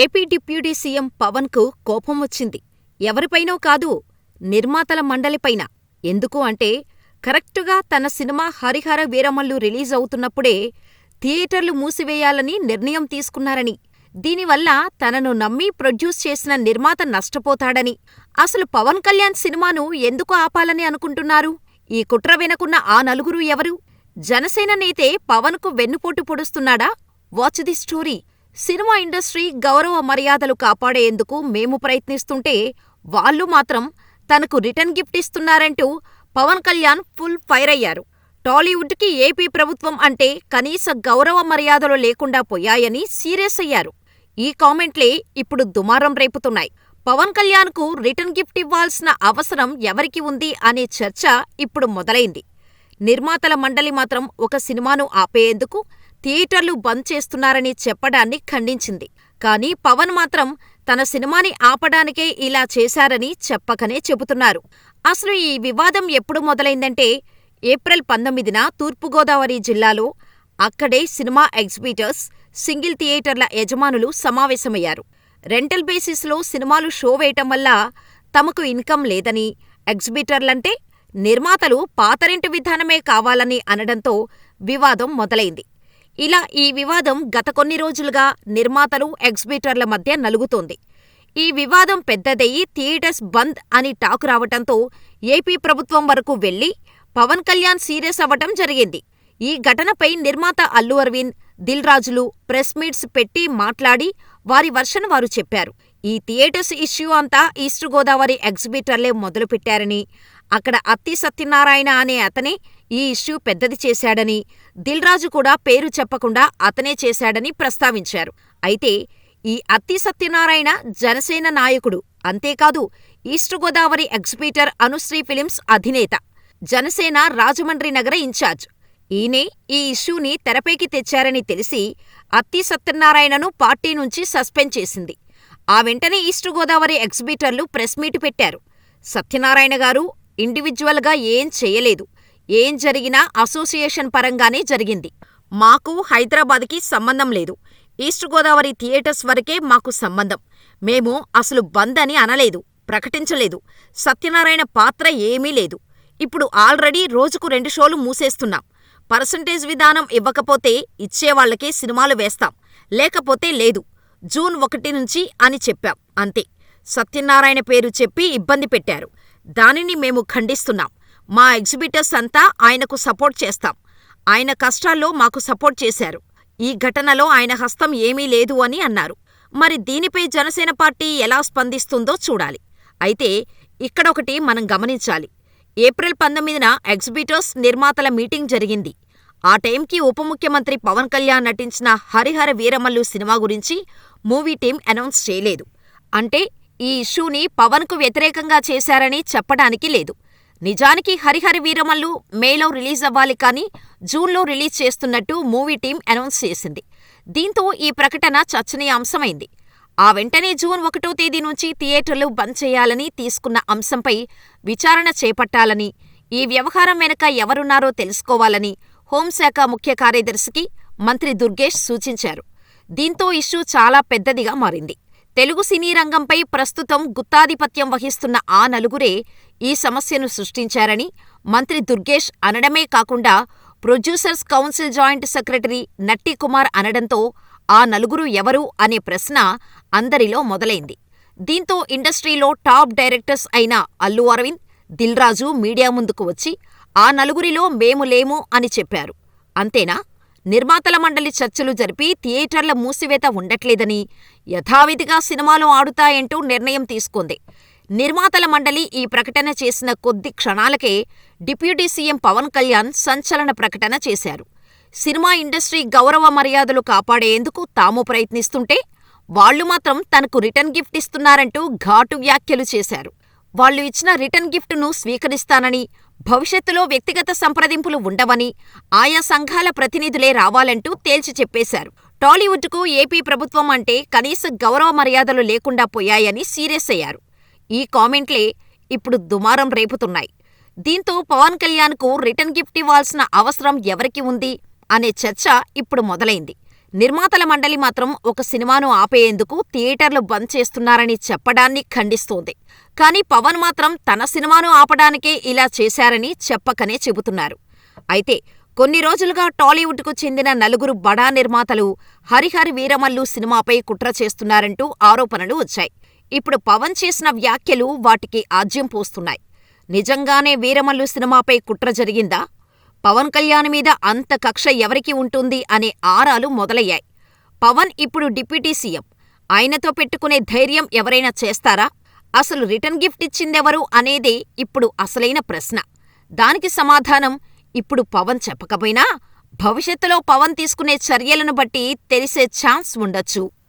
AP deputy CM పవన్కు కోపం వచ్చింది. ఎవరిపైనో కాదు, నిర్మాతల మండలిపైన. ఎందుకు అంటే, కరెక్టుగా తన సినిమా హరిహర వీరమల్లు రిలీజ్ అవుతున్నప్పుడే థియేటర్లు మూసివేయాలని నిర్ణయం తీసుకున్నారని, దీనివల్ల తనను నమ్మి ప్రొడ్యూస్ చేసిన నిర్మాత నష్టపోతాడని, అసలు పవన్ కళ్యాణ్ సినిమాను ఎందుకు ఆపాలని అనుకుంటున్నారు? ఈ కుట్ర వెనకున్న ఆ నలుగురు ఎవరు? జనసేన నేతే పవన్కు వెన్నుపోటు పొడుస్తున్నాడా? Watch the story. Cinema industry గౌరవ మర్యాదలు కాపాడేందుకు మేము ప్రయత్నిస్తుంటే, వాళ్ళు మాత్రం తనకు రిటర్న్ గిఫ్ట్ ఇస్తున్నారంటూ పవన్ కళ్యాణ్ ఫుల్ ఫైరయ్యారు. టాలీవుడ్కి ఏపీ ప్రభుత్వం అంటే కనీస గౌరవ మర్యాదలు లేకుండా పోయాయని సీరియస్ అయ్యారు. ఈ కామెంట్లే ఇప్పుడు దుమారం రేపుతున్నాయి. పవన్ కళ్యాణ్కు రిటర్న్ గిఫ్ట్ ఇవ్వాల్సిన అవసరం ఎవరికి ఉంది అనే చర్చ ఇప్పుడు మొదలైంది. నిర్మాతల మండలి మాత్రం ఒక సినిమాను ఆపేయేందుకు థియేటర్లు బంద్ చేస్తున్నారని చెప్పడాన్ని ఖండించింది. కానీ పవన్ మాత్రం తన సినిమాని ఆపడానికే ఇలా చేశారని చెప్పకనే చెబుతున్నారు. అసలు ఈ వివాదం ఎప్పుడు మొదలైందంటే, ఏప్రిల్ పంతొమ్మిదిన తూర్పుగోదావరి జిల్లాలో అక్కడే సినిమా ఎగ్జిబిటర్స్, సింగిల్ థియేటర్ల యజమానులు సమావేశమయ్యారు. రెంటల్ బేసిస్లో సినిమాలు షో వేయటం వల్ల తమకు ఇన్కమ్ లేదని, ఎగ్జిబిటర్లంటే నిర్మాతలు పాతరింటి విధానమే కావాలని అనడంతో వివాదం మొదలైంది. ఇలా ఈ వివాదం గత కొన్ని రోజులుగా నిర్మాతలు, ఎగ్జిబిటర్ల మధ్య నలుగుతోంది. ఈ వివాదం పెద్దదయ్యి థియేటర్స్ బంద్ అని టాక్ రావటంతో ఏపీ ప్రభుత్వం వరకు వెళ్ళి పవన్ కళ్యాణ్ సీరియస్ అవ్వటం జరిగింది. ఈ ఘటనపై నిర్మాత అల్లు అరవింద్, దిల్ రాజులు ప్రెస్ మీట్స్ పెట్టి మాట్లాడి వారి వర్షన్ వారు చెప్పారు. ఈ థియేటర్స్ ఇష్యూ అంతా ఈస్ట్ గోదావరి ఎగ్జిబిటర్లే మొదలుపెట్టారని, అక్కడ అత్తి సత్యనారాయణ అనే అతనే ఈ ఇష్యూ పెద్దది చేశాడని, దిల్ రాజు కూడా పేరు చెప్పకుండా అతనే చేశాడని ప్రస్తావించారు. అయితే ఈ అత్తి సత్యనారాయణ జనసేన నాయకుడు. అంతేకాదు east Godavari exhibitor Anushree films అధినేత. జనసేన రాజమండ్రి నగర ఇన్ఛార్జ్. ఈయనే ఈ ఇష్యూని తెరపైకి తెచ్చారని తెలిసి అత్తి సత్యనారాయణను పార్టీ నుంచి సస్పెండ్ చేసింది. ఆ వెంటనే ఈస్ట్ గోదావరి ఎగ్జిబిటర్లు ప్రెస్ మీట్ పెట్టారు. సత్యనారాయణ గారు ఇండివిడ్యువల్గా ఏం చేయలేదు. ఏం జరిగినా అసోసియేషన్ పరంగానే జరిగింది. మాకు హైదరాబాద్కి సంబంధం లేదు. ఈస్ట్ గోదావరి థియేటర్స్ వరకే మాకు సంబంధం. మేము అసలు బంద్ అని అనలేదు, ప్రకటించలేదు. సత్యనారాయణ పాత్ర ఏమీ లేదు. ఇప్పుడు ఆల్రెడీ రోజుకు రెండు షోలు మూసేస్తున్నాం. పర్సంటేజ్ విధానం ఇవ్వకపోతే ఇచ్చేవాళ్ళకే సినిమాలు వేస్తాం. లేకపోతే లేదు. జూన్ ఒకటి నుంచి అని చెప్పాం అంతే. సత్యనారాయణ పేరు చెప్పి ఇబ్బంది పెట్టారు. దానిని మేము ఖండిస్తున్నాం. మా ఎగ్జిబిటర్స్ అంతా ఆయనకు సపోర్ట్ చేస్తాం. ఆయన కష్టాల్లో మాకు సపోర్ట్ చేశారు. ఈ ఘటనలో ఆయన హస్తం ఏమీ లేదు అని అన్నారు. మరి దీనిపై జనసేన పార్టీ ఎలా స్పందిస్తుందో చూడాలి. అయితే ఇక్కడొకటి మనం గమనించాలి. ఏప్రిల్ పంతొమ్మిదిన ఎగ్జిబిటర్స్ నిర్మాతల మీటింగ్ జరిగింది. ఆ టైంకి ఉప ముఖ్యమంత్రి పవన్ కళ్యాణ్ నటించిన హరిహర వీరమల్లు సినిమా గురించి మూవీ టీం అనౌన్స్ చేయలేదు. అంటే ఈ ఇష్యూని పవన్కు వ్యతిరేకంగా చేశారని చెప్పడానికి లేదు. నిజానికి హరిహర వీరమల్లు మేలో రిలీజ్ అవ్వాలి కానీ జూన్లో రిలీజ్ చేస్తున్నట్టు మూవీ టీం అనౌన్స్ చేసింది. దీంతో ఈ ప్రకటన చర్చనీయాంశమైంది. ఆ వెంటనే జూన్ ఒకటో తేదీ నుంచి థియేటర్లు బంద్ చేయాలని తీసుకున్న అంశంపై విచారణ చేపట్టాలని, ఈ వ్యవహారం వెనక ఎవరున్నారో తెలుసుకోవాలని హోంశాఖ ముఖ్య కార్యదర్శికి మంత్రి దుర్గేష్ సూచించారు. దీంతో ఇష్యూ చాలా పెద్దదిగా మారింది. తెలుగు సినీ రంగంపై ప్రస్తుతం గుత్తాధిపత్యం వహిస్తున్న ఆ నలుగురే ఈ సమస్యను సృష్టించారని మంత్రి దుర్గేష్ అనడమే కాకుండా producers council joint secretary Natti Kumar అనడంతో ఆ నలుగురు ఎవరు అనే ప్రశ్న అందరిలో మొదలైంది. దీంతో ఇండస్ట్రీలో టాప్ డైరెక్టర్స్ అయిన అల్లు అరవింద్, దిల్ రాజు మీడియా ముందుకు వచ్చి ఆ నలుగురిలో మేము లేము అని చెప్పారు. అంతేనా? నిర్మాతల మండలి చర్చలు జరిపి థియేటర్ల మూసివేత ఉండట్లేదని, యథావిధిగా సినిమాలు ఆడుతాయంటూ నిర్ణయం తీసుకుంది. నిర్మాతల మండలి ఈ ప్రకటన చేసిన కొద్ది క్షణాలకే డిప్యూటీ సీఎం పవన్ కళ్యాణ్ సంచలన ప్రకటన చేశారు. సినిమా ఇండస్ట్రీ గౌరవ మర్యాదలు కాపాడేందుకు తాము ప్రయత్నిస్తుంటే, వాళ్ళు మాత్రం తనకు రిటర్న్ గిఫ్ట్ ఇస్తున్నారంటూ ఘాటు వ్యాఖ్యలు చేశారు. వాళ్ళు ఇచ్చిన రిటర్న్ గిఫ్ట్ను స్వీకరిస్తానని, భవిష్యత్తులో వ్యక్తిగత సంప్రదింపులు ఉండవని, ఆయా సంఘాల ప్రతినిధులే రావాలంటూ తేల్చి చెప్పేశారు. టాలీవుడ్కు ఏపీ ప్రభుత్వం అంటే కనీస గౌరవ మర్యాదలు లేకుండా పోయాయని సీరియస్ అయ్యారు. ఈ కామెంట్లే ఇప్పుడు దుమారం రేపుతున్నాయి. దీంతో పవన్ కళ్యాణ్కు రిటర్న్ గిఫ్ట్ ఇవ్వాల్సిన అవసరం ఎవరికి ఉంది అనే చర్చ ఇప్పుడు మొదలైంది. నిర్మాతల మండలి మాత్రం ఒక సినిమాను ఆపేయేందుకు థియేటర్లు బంద్ చేస్తున్నారని చెప్పడాన్ని ఖండిస్తోంది. కానీ పవన్ మాత్రం తన సినిమాను ఆపడానికే ఇలా చేశారని చెప్పకనే చెబుతున్నారు. అయితే కొన్ని రోజులుగా టాలీవుడ్కు చెందిన నలుగురు బడా నిర్మాతలు హరిహర వీరమల్లు సినిమాపై కుట్ర చేస్తున్నారంటూ ఆరోపణలు వచ్చాయి. ఇప్పుడు పవన్ చేసిన వ్యాఖ్యలు వాటికి ఆజ్యం పోస్తున్నాయి. నిజంగానే వీరమల్లు సినిమాపై కుట్ర జరిగిందా? పవన్ కళ్యాణ్ మీద అంత కక్ష ఎవరికి ఉంటుంది అనే ఆరాలు మొదలయ్యాయి. పవన్ ఇప్పుడు డిప్యూటీ సీఎం. ఆయనతో పెట్టుకునే ధైర్యం ఎవరైనా చేస్తారా? అసలు రిటర్న్ గిఫ్ట్ ఇచ్చిందెవరు అనేదే ఇప్పుడు అసలైన ప్రశ్న. దానికి సమాధానం ఇప్పుడు పవన్ చెప్పకపోయినా, భవిష్యత్తులో పవన్ తీసుకునే చర్యలను బట్టి తెలిసే ఛాన్స్ ఉండొచ్చు.